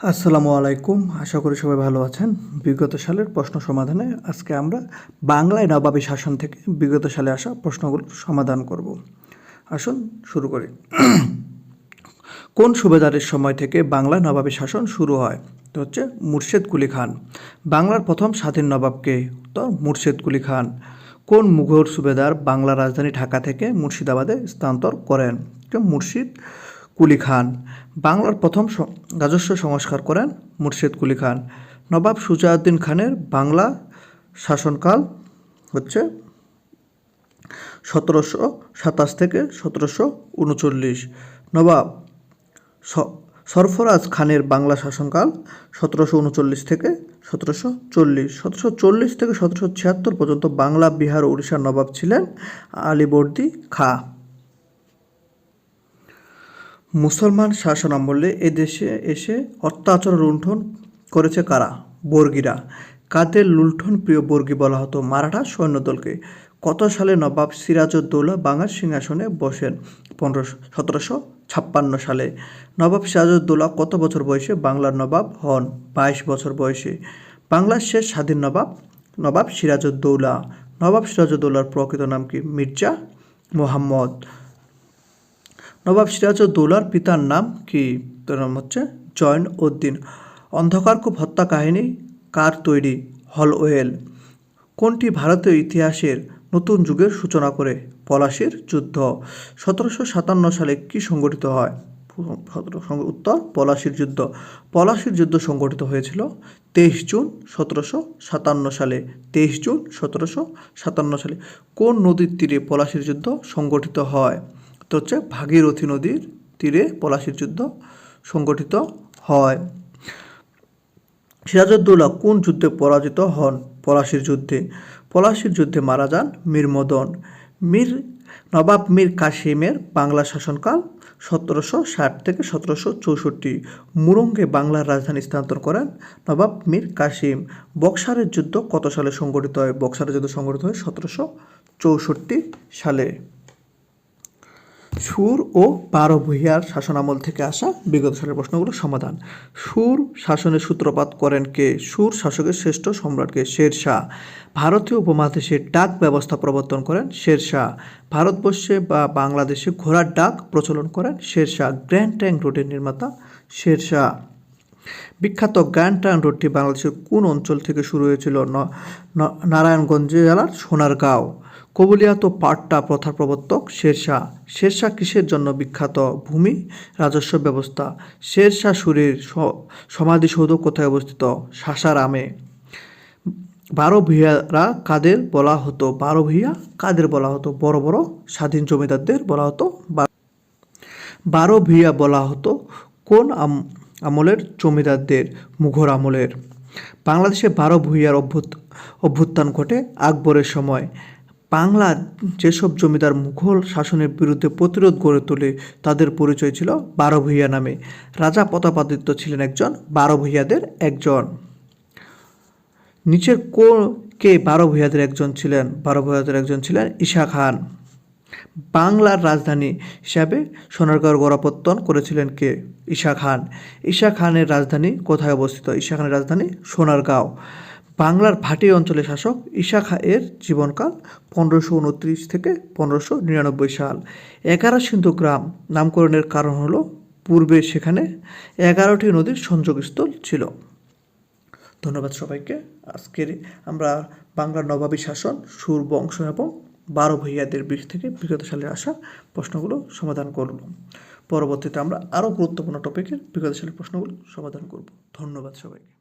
আসসালামু আলাইকুম। আশা করি সবাই ভালো আছেন। বিগত সালের প্রশ্ন সমাধানে আজকে আমরা বাংলায় নবাবী শাসন থেকে বিগত সালে আসা প্রশ্নগুলো সমাধান করব। আসুন, শুরু করি। কোন সুবেদারের সময় থেকে বাংলায় নবাবী শাসন শুরু হয়? তো হচ্ছে মুর্শেদ কুলি খান। বাংলার প্রথম স্বাধীন নবাবকে তো মুর্শেদ কুলি খান। কোন মুঘল সুবেদার বাংলা রাজধানী ঢাকা থেকে মুর্শিদাবাদে স্থানান্তর করেন? তো মুর্শিদ কুলি খান। বাংলার প্রথম রাজস্ব সংস্কার করেন মুর্শেদ কুলি খান। নবাব সুজাউদ্দিন খানের বাংলা শাসনকাল হচ্ছে সতেরোশো সাতাশ থেকে সতেরোশো উনচল্লিশ। নবাব সরফরাজ খানের বাংলা শাসনকাল সতেরোশো উনচল্লিশ থেকে সতেরোশো চল্লিশ। সতেরোশো চল্লিশ থেকে সতেরোশো ছিয়াত্তর পর্যন্ত বাংলা, বিহার ও উড়িষ্যার নবাব ছিলেন আলীবর্দী খা। মুসলমান শাসন আমলে এদেশে এসে অত্যাচার লুণ্ঠন করেছে কারা? বর্গীরা। কাদের লুণ্ঠন প্রিয় বর্গী বলা হতো? মারাঠা সৈন্যদলকে। কত সালে নবাব সিরাজউদ্দৌলা বাংলার সিংহাসনে বসেন? পনেরোশো সতেরোশো ছাপ্পান্ন সালে। নবাব সিরাজউদ্দৌলা কত বছর বয়সে বাংলার নবাব হন? বাইশ বছর বয়সে। বাংলার শেষ স্বাধীন নবাব নবাব সিরাজউদ্দৌলা। নবাব সিরাজউদ্দৌলার প্রকৃত নাম কি? মির্জা মোহাম্মদ। নবাব সিরাজউদ্দৌলার পিতার নাম কি? তার নাম হচ্ছে জয়ন উদ্দিন। অন্ধকার কূপ হত্যা কাহিনী কার তৈরি? হল ওয়েল। কোনটি ভারতীয় ইতিহাসের নতুন যুগের সূচনা করে? পলাশির যুদ্ধ। সতেরোশো সাতান্ন সালে কি সংগঠিত হয়? উত্তর, পলাশির যুদ্ধ। পলাশির যুদ্ধ সংগঠিত হয়েছিল তেইশ জুন সতেরোশো সাতান্ন সালে। তেইশ জুন সতেরোশো সাতান্ন সালে কোন নদীর তীরে পলাশির যুদ্ধ সংগঠিত হয়? তো হচ্ছে ভাগীরথী নদীর তীরে পলাশির যুদ্ধ সংগঠিত হয়। সিরাজউদ্দৌলা কোন যুদ্ধে পরাজিত হন? পলাশির যুদ্ধে। পলাশির যুদ্ধে মারা যান মীর মদন। মীর নবাব মীর কাসিমের বাংলা শাসনকাল সতেরোশো ষাট থেকে সতেরোশো চৌষট্টি। মুরঙ্গে বাংলার রাজধানী স্থানান্তর করেন নবাব মীর কাসিম। বক্সারের যুদ্ধ কত সালে সংগঠিত হয়? বক্সারের যুদ্ধ সংগঠিত হয় সতেরোশো চৌষট্টি সালে। সুর ও বারো ভূঁইয়ার শাসনামল থেকে আসা বিগত সালের প্রশ্নগুলোর সমাধান। সুর শাসনের সূত্রপাত করেন কে? সুর শাসকের শ্রেষ্ঠ সম্রাটকে শের শাহ। ভারতীয় উপমহাদেশে ডাক ব্যবস্থা প্রবর্তন করেন শের শাহ। ভারতবর্ষে বা বাংলাদেশে ঘোড়ার ডাক প্রচলন করেন শের শাহ। গ্র্যান্ড ট্যাঙ্ক রোডের নির্মাতা শের শাহ। বিখ্যাত গ্র্যান্ড ট্যাঙ্ক রোডটি বাংলাদেশের কোন অঞ্চল থেকে শুরু হয়েছিল? নারায়ণগঞ্জ জেলার সোনারগাঁও। কবুলিয়াত পাট্টা প্রথার প্রবর্তক শেরশাহ। শেরশাহ কিসের জন্য বিখ্যাত? ভূমি, রাজস্ব ব্যবস্থা। শেরশাহ সুরের সমাধিসৌধ কোথায় অবস্থিত? সাসারামে। বারো ভূঁইয়ারা কাদের বলা হতো? বারো ভূঁইয়া কাদের বলা হতো? বড় বড় স্বাধীন জমিদারদের বলা হতো বারো ভূঁইয়া বলা হতো। কোন আমলের জমিদারদের মুঘল আমলের। বাংলাদেশে বারো ভূঁইয়ার অভ্যুত অভ্যুত্থান ঘটে আকবরের সময়। বাংলা যেসব জমিদার মুঘল শাসনের বিরুদ্ধে প্রতিরোধ গড়ে তোলে, তাদের পরিচয় ছিল বারো ভূঁইয়া নামে। রাজা প্রতাপাদিত্য ছিলেন একজন, বারো ভূঁইয়াদের একজন। নিচের কো কে বারো ভূঁইয়াদের একজন ছিলেন? বারো ভূঁইয়াদের একজন ছিলেন ঈশা খান। বাংলার রাজধানী হিসাবে সোনারগাঁওর গোড়াপত্তন করেছিলেন কে? ঈশা খান। ঈশা খানের রাজধানী কোথায় অবস্থিত? ঈশা খানের রাজধানী সোনারগাঁও। বাংলার ভাটি অঞ্চলের শাসক ঈশা খা এর জীবনকাল পনেরোশো উনত্রিশ থেকে পনেরোশো নিরানব্বই সাল। এগারো সিন্ধু গ্রাম নামকরণের কারণ হলো পূর্বে সেখানে এগারোটি নদীর সংযোগস্থল ছিল। ধন্যবাদ সবাইকে। আজকের আমরা বাংলার নবাবী শাসন, সুর, বংশ এবং বারো ভূঁইয়াদের বিষ থেকে বিগত সালের আসা প্রশ্নগুলো সমাধান করব। পরবর্তীতে আমরা আরও গুরুত্বপূর্ণ টপিকের বিগত সালের প্রশ্নগুলো সমাধান করব। ধন্যবাদ সবাইকে।